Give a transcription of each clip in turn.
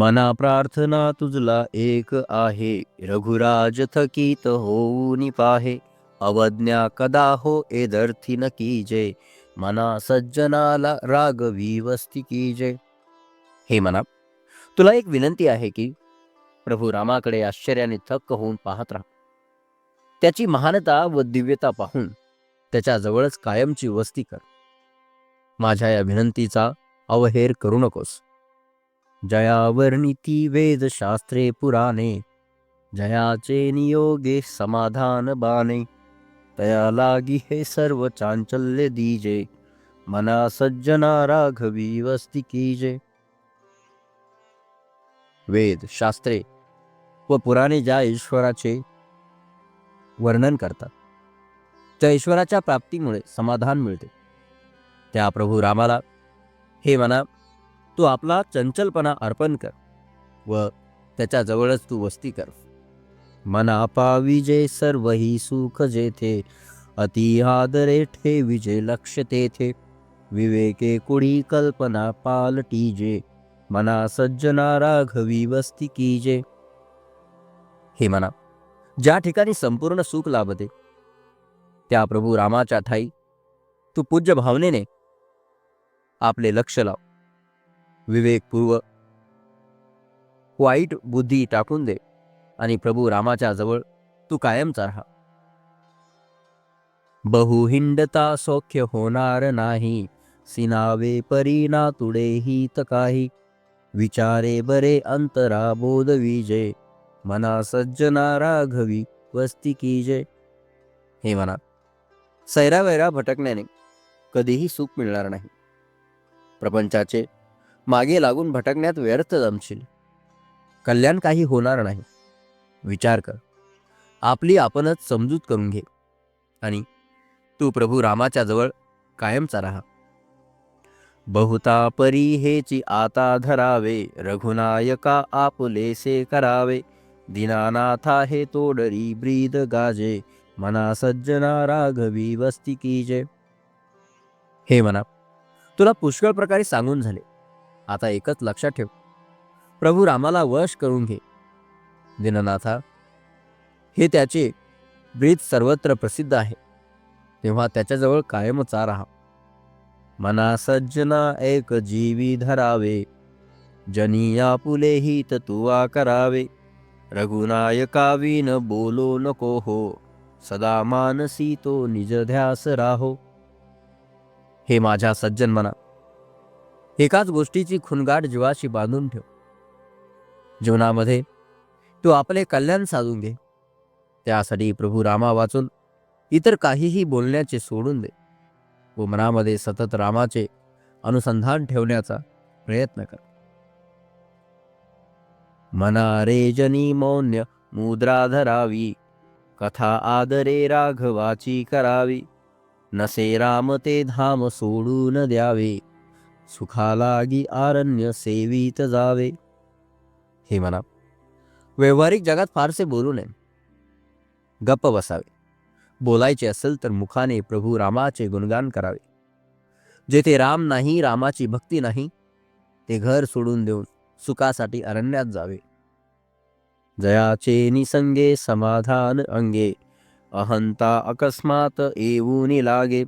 मना प्रार्थना तुझला एक आहे. रघुराज थकीत होऊनी पाहे. अवज्ञा कदा हो एदर्थी न कीजे. मना सज्जनाला रागवी वस्ती कीजे. हे मना तुला एक विनंती आहे की प्रभू रामाकडे आश्चर्याने थक्क होऊन पाहत राहा. त्याची महानता व दिव्यता पाहून त्याच्याजवळच कायमची वस्ती कर. माझ्या या विनंतीचा अवहेर करू नकोस. जयावर्णिती वेद शास्त्रे पुराणे। जयाचे नियोगे समाधान बाणे। तया लागी हे सर्व चांचल्य दीजे। मना सज्जना राघवी वस्ती कीजे। वेद शास्त्रे व पुराणे ज्या ईश्वराचे वर्णन करतात त्या ईश्वराच्या प्राप्तीमुळे समाधान मिळते. त्या प्रभू रामाला हे मना तू आपला चंचलपणा अर्पण कर व त्याच्याजवळच तू वस्ती कर. मना पाविजे सर्व ही सुख जेथे अति आदरे ठे विजे लक्ष तेथे. विवेके कुडी कल्पना पालटीजे मना सज्जना राघवी वस्ती कीजे हे मना ज्या ठिकाणी संपूर्ण सुख लाभते त्या प्रभू रामाच्या ठाई तू पूज्य भावनेने आपले लक्ष लाव. विवेकपूर्वक वाईट बुद्धी टाकून दे आणि प्रभू रामाच्या जवळ तू कायमचा राहा. बहुहिंडता सौख्य होणार नाही. सिनावे परीना तुडे हित काही. विचारे बरे अंतरा बोध विजय. मना सज्जना राघवी वस्ती की जय. हे म्हणा. सैरावैरा भटकण्याने कधीही सुख मिळणार नाही. प्रपंचाचे मागे लागून भटकण्यात व्यर्थ जमशील. कल्याण काही होणार नाही. विचार कर. आपली आपणच समजूत करून घे. आणि तू प्रभू रामाच्या जवळ कायमचा राहा. बहुता परी हेची आता धरावे. रघुनायका आपुलेसे करावे. दीनानाथा हे तोडरी ब्रीद गाजे. मना सज्जना राघवी वस्ती कीजे. हे म्हणा तुला पुष्कळ प्रकारे सांगून झाले. आता एकच लक्षात ठेव. प्रभू रामाला वश करून घे. दिननाथा हे त्याचे ब्रीद सर्वत्र प्रसिद्ध आहे. तेव्हा त्याच्याजवळ कायमचा राहा. मना सज्जना एक जीवी धरावे. जनिया पुले हित तुवा करावे रघुनायकावीन बोलो नको हो. सदा मानसी तो निज ध्यास राहो. हे माझ्या सज्जन मना एकाच गोष्टीची खुणगाट जीवाशी बांधून ठेव. जीवनामध्ये तू आपले कल्याण साधून घे. त्यासाठी प्रभू रामा वाचून इतर काहीही बोलण्याचे सोडून दे व मनामध्ये सतत रामाचे अनुसंधान ठेवण्याचा प्रयत्न कर. मना रे जनी मौन्य मुद्रा धरावी कथा आदरे राघवाची करावी नसे राम ते धाम सोडून द्यावे. सुखालागी आरण्य सेवित जावे. हे म्हणा व्यवहारिक जगात फारसे बोलू नये. गप्प बसावे. बोलायचे असेल तर मुखाने प्रभू रामाचे गुणगान करावे. जेथे राम नाही रामाची भक्ती नाही ते घर सोडून देऊन सुखासाठी अरण्यात जावे. जयाचे निसंगे समाधान अंगे अहंता अकस्मात येऊनी लागे.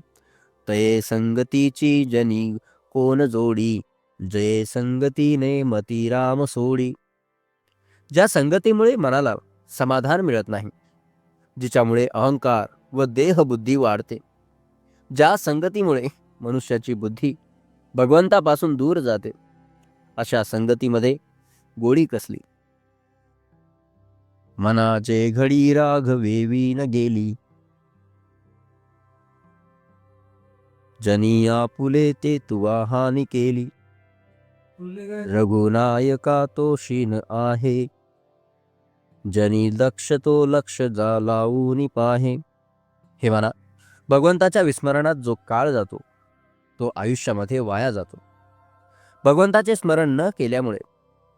तये संगतीची जनी कोण जोडी? जय संगतीने मती राम सोडी. ज्या संगतीमुळे मनाला समाधान मिळत नाही जिच्यामुळे अहंकार व देहबुद्धी वाढते. ज्या संगतीमुळे मनुष्याची बुद्धी भगवंतापासून दूर जाते अशा संगतीमध्ये गोडी कसली? मनाचे घडी राघवेवी न गेली जनी आपुले ते तुवा हानी केली. रघुनायका तो शीन आहे. जनी लक्ष तो लक्ष जा पाहे. हे म्हणा भगवंताच्या विस्मरणात जो काळ जातो तो आयुष्यामध्ये वाया जातो. भगवंताचे स्मरण न केल्यामुळे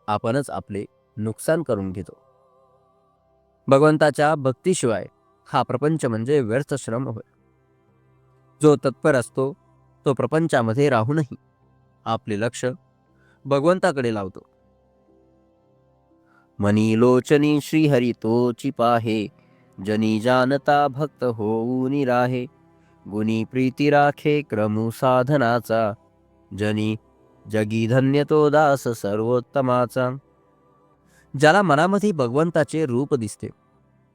आपणच आपले नुकसान करून घेतो. भगवंताच्या भक्तीशिवाय हा प्रपंच म्हणजे व्यर्थ श्रम होय. जो तत्पर असतो तो प्रपंचामध्ये राहूनही आपले लक्ष भगवंताकडे लावतो. मनी लोचनी श्रीहरी तोची पाहे जनी जानता भक्त होऊनी राहे. गुणी प्रीती राखे क्रमू साधनाचा जनी जगी धन्य तो दास सर्वोत्तमाचा. ज्याला मनामध्ये भगवंताचे रूप दिसते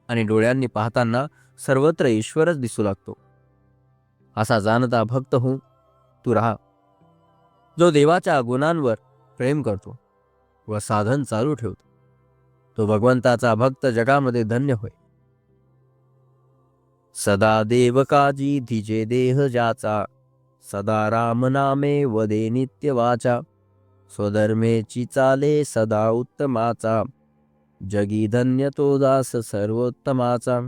आणि डोळ्यांनी पाहताना सर्वत्र ईश्वरच दिसू लागतो. असा जाणता भक्त होऊन तू राहा. जो देवाच्या गुणांवर प्रेम करतो व साधन चालू ठेवतो तो भगवंताचा भक्त जगामध्ये धन्य होय. सदा देव काजी धिजे देह ज्याचा सदा राम नामे वदे नित्य वाचा स्वधर्मेची चाले सदा उत्तमाचा जगी धन्य तो दास सर्वोत्तमाचा.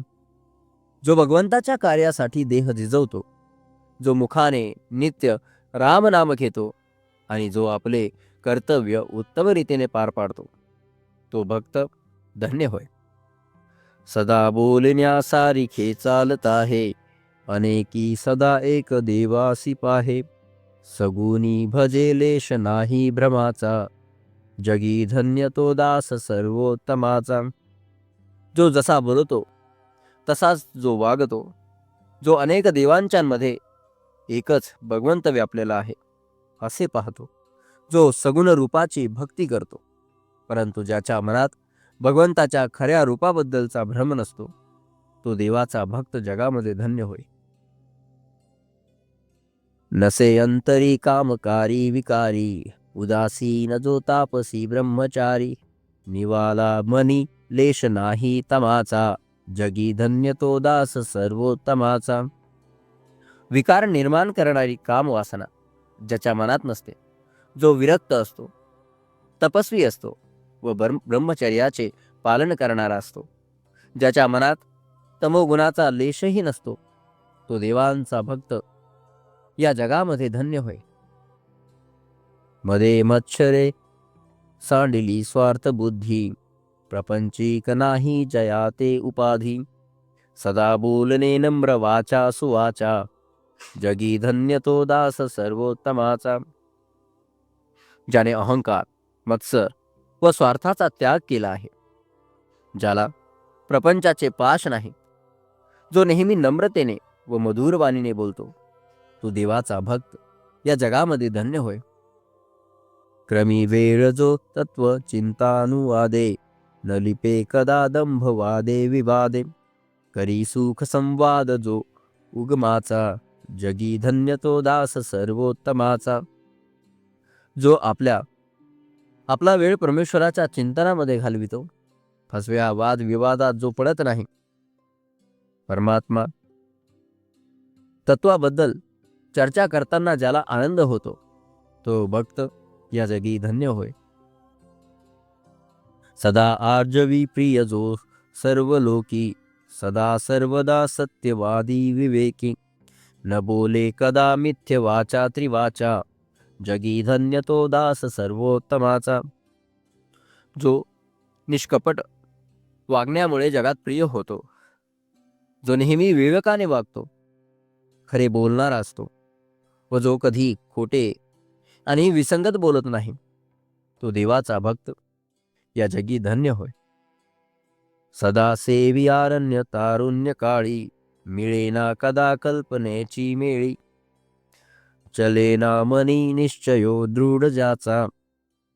जो भगवंताच्या कार्यासाठी देह झिजवतो जो मुखाने नित्य रामनाम घेतो आणि जो आपले कर्तव्य उत्तम रीतीने पार पाडतो. तो भक्त धन्य होय. सदा बोलण्यासारिखे चालत आहे. अनेकी सदा एक देवासी पाहे. सगुनी भजे लेश नाही भ्रमाचा. जगी धन्य तो दास सर्वोत्तमाचा. जो जसा बोलतो तसाच जो वागतो जो अनेक देवांच्यांमध्ये एकच भगवंत व्यापलेला आहे असे पाहतो जो सगुण रूपाची भक्ती करतो. परंतु ज्याच्या मनात भगवंताच्या खऱ्या रूपाबद्दलचा भ्रम नसतो तो देवाचा भक्त जगामध्ये धन्य होय. नसे अंतरी कामकारी विकारी उदासीन जो तापसी ब्रह्मचारी निवाला मनी लेश नाही तमाचा जगी धन्य तो दास सर्वोत्तमाचा. विकार निर्माण करणारी काम वासना ज्याच्या मनात नसते. जो विरक्त असतो तपस्वी असतो व ब्रह्म ब्रह्मचर्याचे पालन करणारा असतो. ज्याच्या मनात तमोगुणाचा लेशही नसतो तो देवांचा भक्त या जगामध्ये धन्य होय. मध्ये मच्छरे सांडिली स्वार्थ बुद्धी प्रपंचिक नाही जयाते उपाधी सदा बोलणे नम्र वाचा सुवाचा जगी धन्य तो दास सर्वोत्तमाचा ज्याने अहंकार मत्सर व स्वार्थाचा त्याग केला आहे ज्याला प्रपंचाचे पाश नाही जो नेहमी नम्रतेने व मधुरवाणीने बोलतो तो देवाचा भक्त या जगामध्ये धन्य होय. क्रमी वेळ जो तत्व चिंतानुवादे न लिपे कदा दंभ वादे विवादे करी सुख संवाद जो उगमाचा जगी धन्य तो दास सर्वोत्तमाचा. जो आपल्या आपला वेळ परमेश्वराच्या चिंतनामध्ये घालवितो. फसव्या वाद विवादात जो पडत नाही. परमात्मा तत्वाबद्दल चर्चा करताना ज्याला आनंद होतो तो भक्त या जगी धन्य होय. सदा आर्जवी प्रिय जो सर्व लोकी सदा सर्वदा सत्यवादी विवेकी. न बोले कदा मिथ्य वाचा त्रिवाचा जगी धन्य तो दास सर्वोत्तमाचा। जो निष्कपट वागण्यामुळे जगात प्रिय होतो जो नेहमी विवेकाने वागतो खरे बोलणारा असतो व जो कधी खोटे आणि विसंगत बोलत नाही तो देवाचा भक्त या जगी धन्य होय। सदा सेवी आरण्य तारुण्य काळी मिळेना कदा कल्पनेची मेळी. चलेना मनी निश्चयो दृढ ज्याचा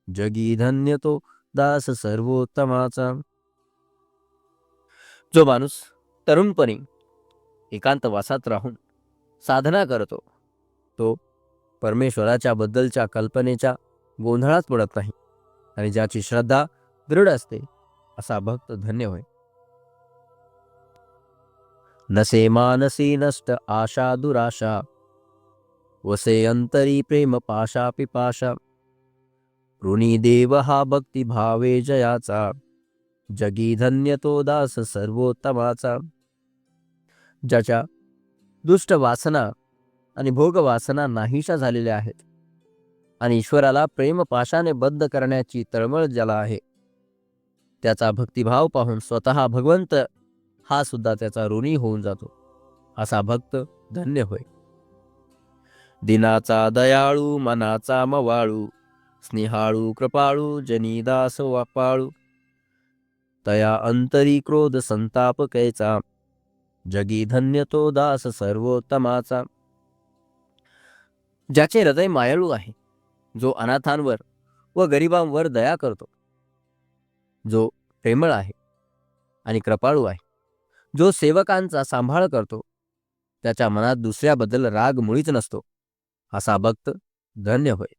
जगी धन्य तो दास सर्वोत्तमाचा. जो माणूस तरुणपणी एकांतवासात राहून साधना करतो तो परमेश्वराच्या बद्दलच्या कल्पनेच्या गोंधळात पडत नाही आणि ज्याची श्रद्धा दृढ असते असा भक्त धन्य होय. नसे मानसी नष्ट आशा दुराशा। वसे अंतरी प्रेम पाशा पिपाशा। ऋणी देव हा भक्तिभावे जयाचा। जगी धन्य तो दास सर्वोत्तमाचा। ज्याच्या दुष्ट वासना आणि भोगवासना नाहीशा झालेल्या आहेत आणि ईश्वराला प्रेमपाशाने बद्ध करण्याची तळमळ ज्याला आहे त्याचा भक्तिभाव पाहून स्वतः भगवंत हा सुद्धा त्याचा ऋणी होऊन जातो. असा भक्त धन्य होय. दिनाचा दयाळू मनाचा मवाळू स्नेहाळू कृपाळू जनीदास वापाळू. तया अंतरी क्रोध संताप कैचा जगी धन्य तो दास सर्वोत्तमाचा. ज्याचे हृदय मायाळू आहे जो अनाथांवर व गरिबांवर दया करतो. जो प्रेमळ आहे आणि कृपाळू आहे. जो सेवकांचा सांभाळ करतो त्याच्या मनात दुसऱ्याबद्दल राग मुळीच नसतो. असा भक्त धन्य होय.